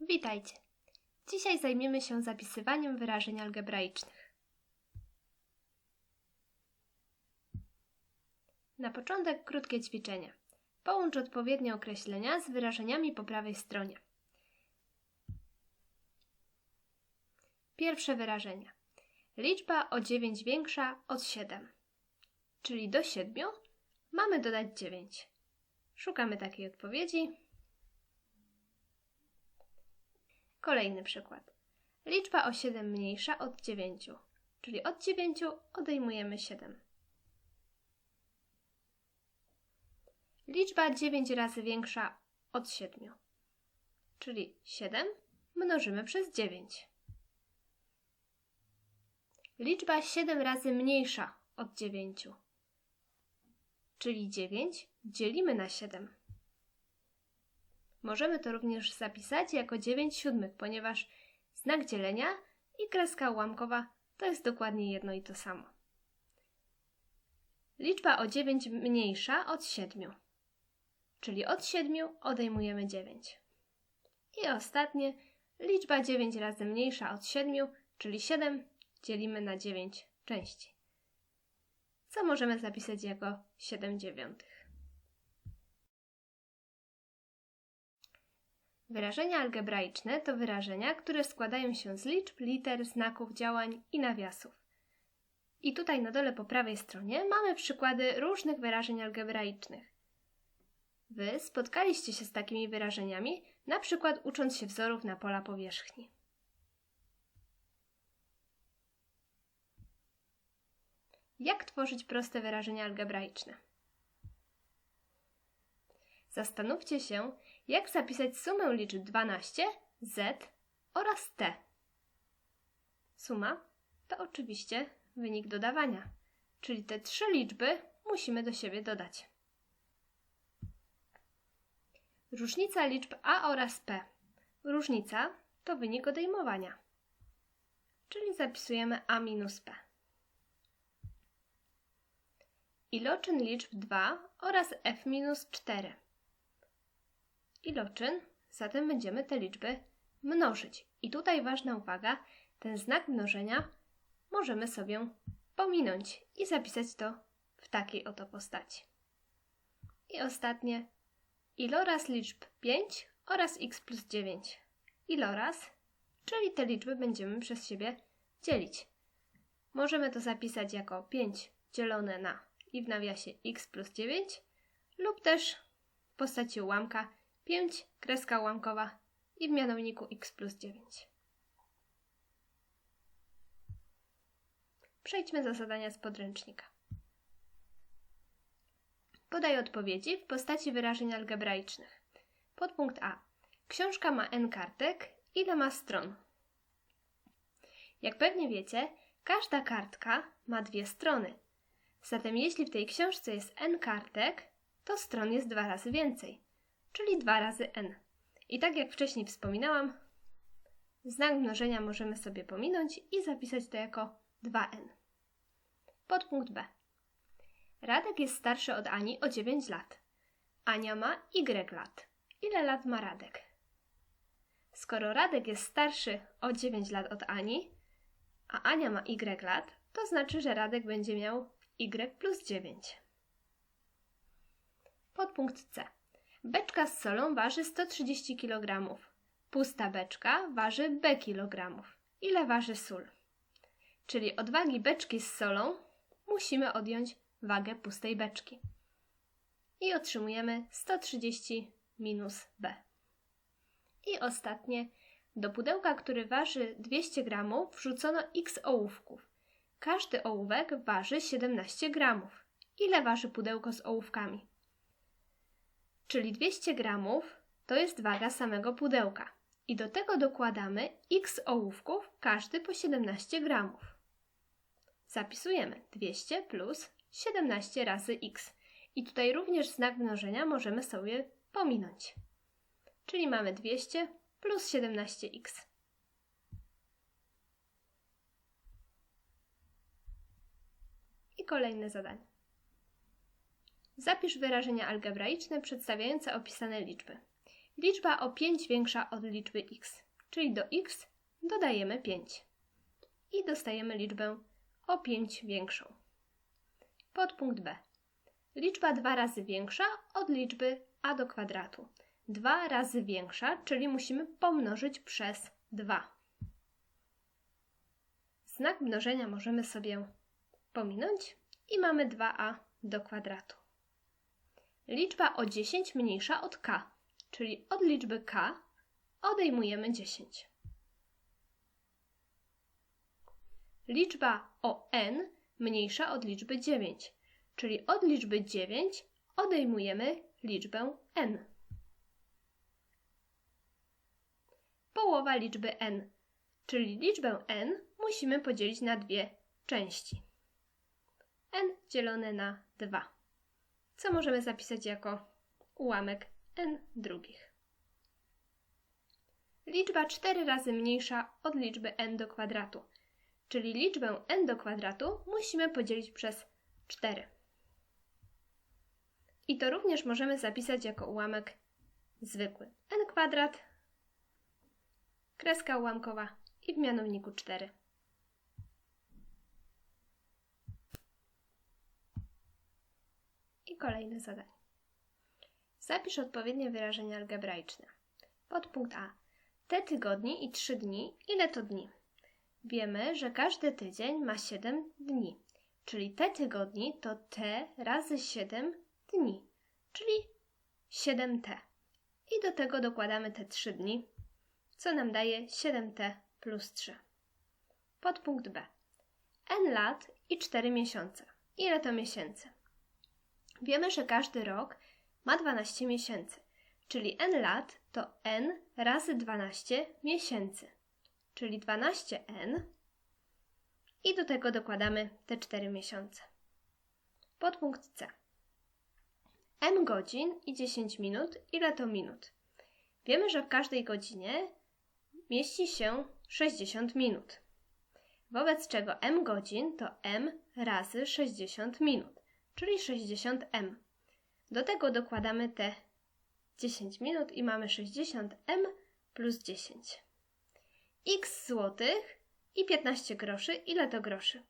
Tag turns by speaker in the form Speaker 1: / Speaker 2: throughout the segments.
Speaker 1: Witajcie! Dzisiaj zajmiemy się zapisywaniem wyrażeń algebraicznych. Na początek krótkie ćwiczenie. Połącz odpowiednie określenia z wyrażeniami po prawej stronie. Pierwsze wyrażenie. Liczba o 9 większa od 7. Czyli do 7 mamy dodać 9. Szukamy takiej odpowiedzi. Kolejny przykład. Liczba o 7 mniejsza od 9, czyli od 9 odejmujemy 7. Liczba 9 razy większa od 7, czyli 7 mnożymy przez 9. Liczba 7 razy mniejsza od 9, czyli 9 dzielimy na 7. Możemy to również zapisać jako 9 siódmych, ponieważ znak dzielenia i kreska ułamkowa to jest dokładnie jedno i to samo. Liczba o 9 mniejsza od 7, czyli od 7 odejmujemy 9. I ostatnie, liczba 9 razy mniejsza od 7, czyli 7 dzielimy na 9 części, co możemy zapisać jako 7 dziewiątych. Wyrażenia algebraiczne to wyrażenia, które składają się z liczb, liter, znaków, działań i nawiasów. I tutaj na dole po prawej stronie mamy przykłady różnych wyrażeń algebraicznych. Wy spotkaliście się z takimi wyrażeniami, na przykład ucząc się wzorów na pola powierzchni. Jak tworzyć proste wyrażenia algebraiczne? Zastanówcie się, jak zapisać sumę liczb 12, z oraz t. Suma to oczywiście wynik dodawania, czyli te trzy liczby musimy do siebie dodać. Różnica liczb a oraz p. Różnica to wynik odejmowania, czyli zapisujemy a minus p. Iloczyn liczb 2 oraz f minus 4 iloczyn, zatem będziemy te liczby mnożyć. I tutaj ważna uwaga, ten znak mnożenia możemy sobie pominąć i zapisać to w takiej oto postaci. I ostatnie, iloraz liczb 5 oraz x plus 9. Iloraz, czyli te liczby będziemy przez siebie dzielić. Możemy to zapisać jako 5 dzielone na i w nawiasie x plus 9 lub też w postaci ułamka 5, kreska ułamkowa i w mianowniku x plus 9. Przejdźmy do zadania z podręcznika. Podaj odpowiedzi w postaci wyrażeń algebraicznych. Podpunkt A. Książka ma n kartek. Ile ma stron? Jak pewnie wiecie, każda kartka ma dwie strony. Zatem jeśli w tej książce jest n kartek, to stron jest dwa razy więcej czyli 2 razy n. I tak jak wcześniej wspominałam, znak mnożenia możemy sobie pominąć i zapisać to jako 2n. Podpunkt B. Radek jest starszy od Ani o 9 lat. Ania ma y lat. Ile lat ma Radek? Skoro Radek jest starszy o 9 lat od Ani, a Ania ma y lat, to znaczy, że Radek będzie miał y plus 9. Podpunkt C. Beczka z solą waży 130 kg. Pusta beczka waży b kg. Ile waży sól? Czyli od wagi beczki z solą musimy odjąć wagę pustej beczki. I otrzymujemy 130 minus b. I ostatnie, do pudełka, który waży 200 g, wrzucono x ołówków. Każdy ołówek waży 17 g. Ile waży pudełko z ołówkami? Czyli 200 gramów to jest waga samego pudełka. I do tego dokładamy x ołówków, każdy po 17 gramów. Zapisujemy 200 plus 17 razy x. I tutaj również znak mnożenia możemy sobie pominąć. Czyli mamy 200 plus 17x. I kolejne zadanie. Zapisz wyrażenia algebraiczne przedstawiające opisane liczby. Liczba o 5 większa od liczby x, czyli do x dodajemy 5 i dostajemy liczbę o 5 większą. Podpunkt B. Liczba 2 razy większa od liczby a do kwadratu. 2 razy większa, czyli musimy pomnożyć przez 2. Znak mnożenia możemy sobie pominąć i mamy 2a do kwadratu. Liczba o 10 mniejsza od k, czyli od liczby k odejmujemy 10. Liczba o n mniejsza od liczby 9, czyli od liczby 9 odejmujemy liczbę n. Połowa liczby n, czyli liczbę n musimy podzielić na dwie części. n dzielone na 2, co możemy zapisać jako ułamek n drugich. Liczba 4 razy mniejsza od liczby n do kwadratu, czyli liczbę n do kwadratu musimy podzielić przez 4. I to również możemy zapisać jako ułamek zwykły. n kwadrat, kreska ułamkowa i w mianowniku 4. kolejne zadanie. Zapisz odpowiednie wyrażenia algebraiczne. Podpunkt A. Te tygodnie i 3 dni, ile to dni? Wiemy, że każdy tydzień ma 7 dni, czyli te tygodni to t razy 7 dni, czyli 7t. I do tego dokładamy te 3 dni, co nam daje 7t plus 3. Podpunkt B. n lat i 4 miesiące. Ile to miesięcy? Wiemy, że każdy rok ma 12 miesięcy, czyli n lat to n razy 12 miesięcy, czyli 12n i do tego dokładamy te 4 miesiące. Podpunkt C. n godzin i 10 minut, ile to minut? Wiemy, że w każdej godzinie mieści się 60 minut. Wobec czego m godzin to m razy 60 minut, czyli 60m. Do tego dokładamy te 10 minut i mamy 60m plus 10. x złotych i 15 groszy. Ile to groszy?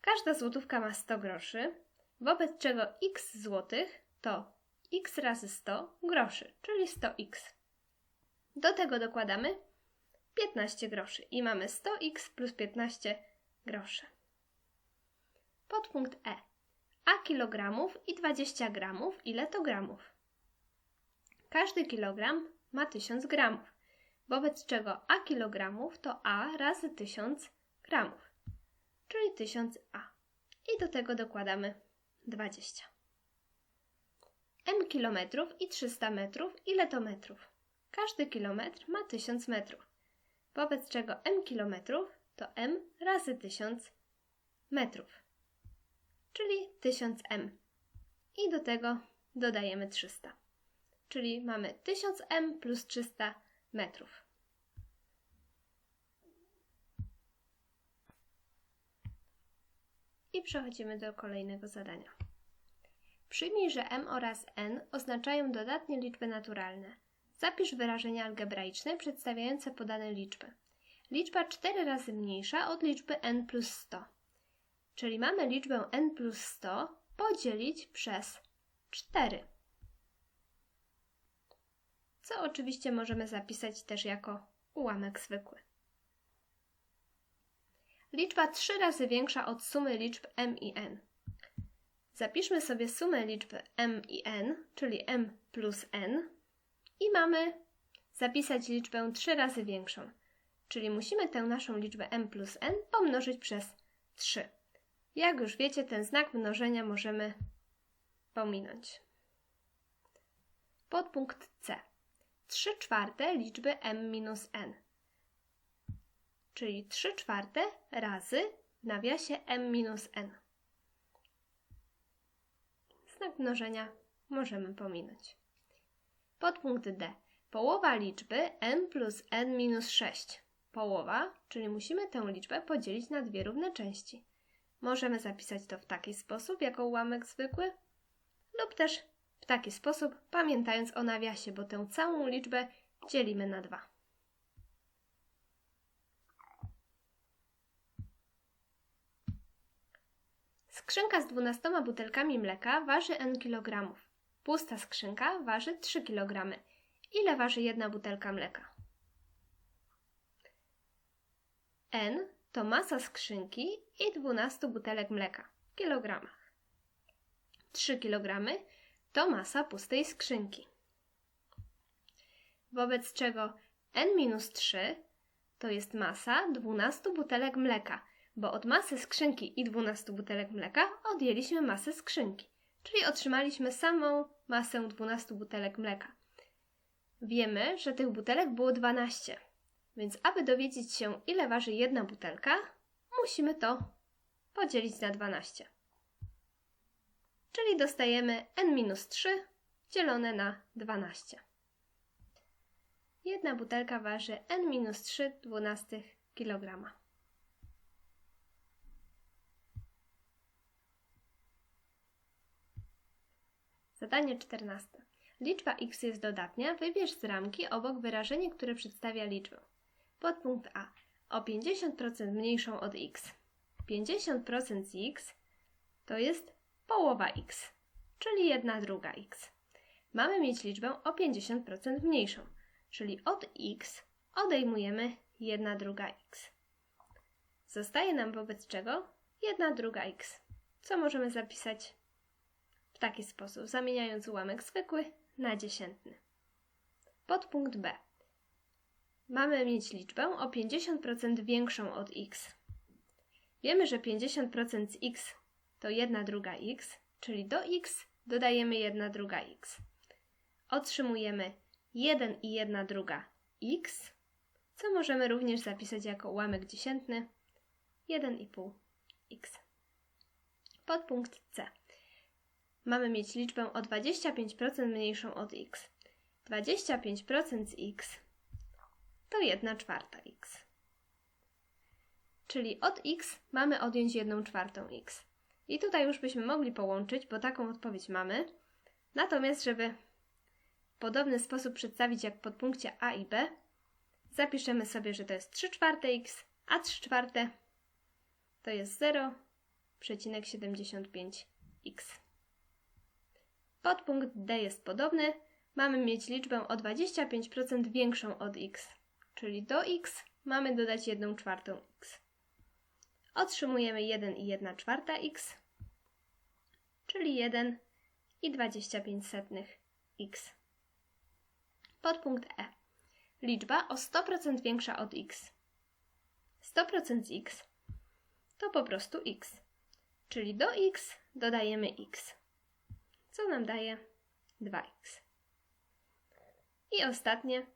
Speaker 1: Każda złotówka ma 100 groszy, wobec czego x złotych to x razy 100 groszy, czyli 100x. Do tego dokładamy 15 groszy i mamy 100x plus 15 groszy. Podpunkt E. A kilogramów i 20 gramów, ile to gramów? Każdy kilogram ma 1000 gramów, wobec czego A kilogramów to A razy 1000 gramów, czyli 1000A. I do tego dokładamy 20. M kilometrów i 300 metrów, ile to metrów? Każdy kilometr ma 1000 metrów, wobec czego M kilometrów to M razy 1000 metrów czyli 1000m. I do tego dodajemy 300, czyli mamy 1000m plus 300 metrów. I przechodzimy do kolejnego zadania. Przyjmij, że m oraz n oznaczają dodatnie liczby naturalne. Zapisz wyrażenia algebraiczne przedstawiające podane liczby. Liczba 4 razy mniejsza od liczby n plus 100 czyli mamy liczbę n plus 100 podzielić przez 4. Co oczywiście możemy zapisać też jako ułamek zwykły. Liczba 3 razy większa od sumy liczb m i n. Zapiszmy sobie sumę liczb m i n, czyli m plus n i mamy zapisać liczbę 3 razy większą, czyli musimy tę naszą liczbę m plus n pomnożyć przez 3. Jak już wiecie, ten znak mnożenia możemy pominąć. Podpunkt C. 3 czwarte liczby m minus n. Czyli 3 czwarte razy w nawiasie m minus n. Znak mnożenia możemy pominąć. Podpunkt D. Połowa liczby m plus n minus 6. Połowa, czyli musimy tę liczbę podzielić na dwie równe części. Możemy zapisać to w taki sposób, jako ułamek zwykły, lub też w taki sposób, pamiętając o nawiasie, bo tę całą liczbę dzielimy na 2. Skrzynka z 12 butelkami mleka waży n kg. Pusta skrzynka waży 3 kg. Ile waży jedna butelka mleka? N to masa skrzynki i 12 butelek mleka w kilogramach. 3 kg to masa pustej skrzynki. Wobec czego n-3 to jest masa 12 butelek mleka, bo od masy skrzynki i 12 butelek mleka odjęliśmy masę skrzynki, czyli otrzymaliśmy samą masę 12 butelek mleka. Wiemy, że tych butelek było 12, więc aby dowiedzieć się, ile waży jedna butelka, musimy to podzielić na 12. Czyli dostajemy n-3 dzielone na 12. Jedna butelka waży n-3 12 kg. Zadanie 14. Liczba x jest dodatnia. Wybierz z ramki obok wyrażenie, które przedstawia liczbę. Podpunkt A. O 50% mniejszą od x. 50% z x to jest połowa x, czyli 1 druga x. Mamy mieć liczbę o 50% mniejszą, czyli od x odejmujemy 1 druga x. Zostaje nam wobec czego 1 druga x, co możemy zapisać w taki sposób, zamieniając ułamek zwykły na dziesiętny. Podpunkt B. Mamy mieć liczbę o 50% większą od x. Wiemy, że 50% z x to 1 druga x, czyli do x dodajemy 1 druga x. Otrzymujemy 1 i 1 druga x, co możemy również zapisać jako ułamek dziesiętny 1,5 x. Podpunkt C. Mamy mieć liczbę o 25% mniejszą od x. 25% z x to 1 czwarta x. Czyli od x mamy odjąć 1 czwartą x. I tutaj już byśmy mogli połączyć, bo taką odpowiedź mamy. Natomiast, żeby w podobny sposób przedstawić jak podpunkcie A i B, zapiszemy sobie, że to jest 3 czwarte x, a 3 czwarte to jest 0,75x. Podpunkt D jest podobny. Mamy mieć liczbę o 25% większą od x, czyli do x mamy dodać 1 czwartą x otrzymujemy 1 i 1 czwarta x, czyli 1 i 25 setnych x. Podpunkt E. Liczba o 100% większa od x. 100% z x to po prostu x, czyli do x dodajemy x, co nam daje 2x. I ostatnie,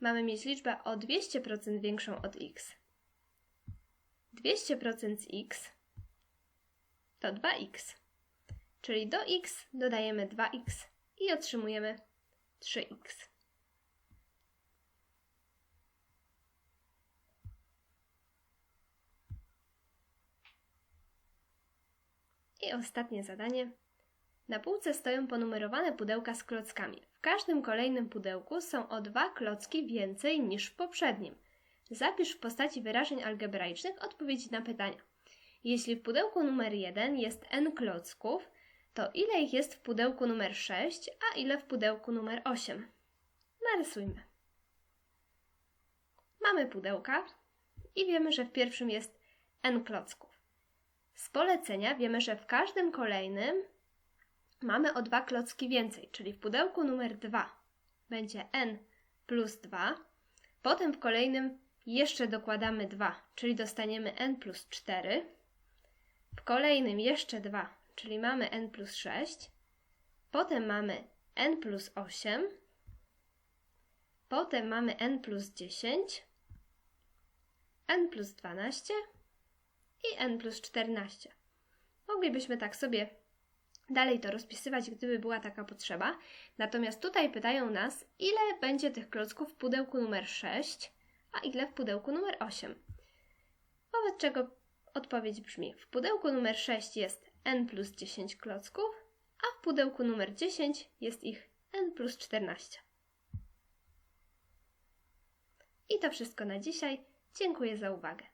Speaker 1: mamy mieć liczbę o 200% większą od x. 200% z x to 2x, czyli do x dodajemy 2x i otrzymujemy 3x. I ostatnie zadanie. Na półce stoją ponumerowane pudełka z klockami. W każdym kolejnym pudełku są o dwa klocki więcej niż w poprzednim – Zapisz w postaci wyrażeń algebraicznych odpowiedzi na pytania. Jeśli w pudełku numer 1 jest n klocków, to ile ich jest w pudełku numer 6, a ile w pudełku numer 8? Narysujmy. Mamy pudełka i wiemy, że w pierwszym jest n klocków. Z polecenia wiemy, że w każdym kolejnym mamy o dwa klocki więcej, czyli w pudełku numer 2 będzie n plus 2, potem w kolejnym jeszcze dokładamy 2, czyli dostaniemy n plus 4. W kolejnym jeszcze 2, czyli mamy n plus 6. Potem mamy n plus 8. Potem mamy n plus 10, n plus 12 i n plus 14. Moglibyśmy tak sobie dalej to rozpisywać, gdyby była taka potrzeba. Natomiast tutaj pytają nas, ile będzie tych klocków w pudełku numer 6 a ile w pudełku numer 8. Wobec czego odpowiedź brzmi: w pudełku numer 6 jest n plus 10 klocków, a w pudełku numer 10 jest ich n plus 14. I to wszystko na dzisiaj. Dziękuję za uwagę.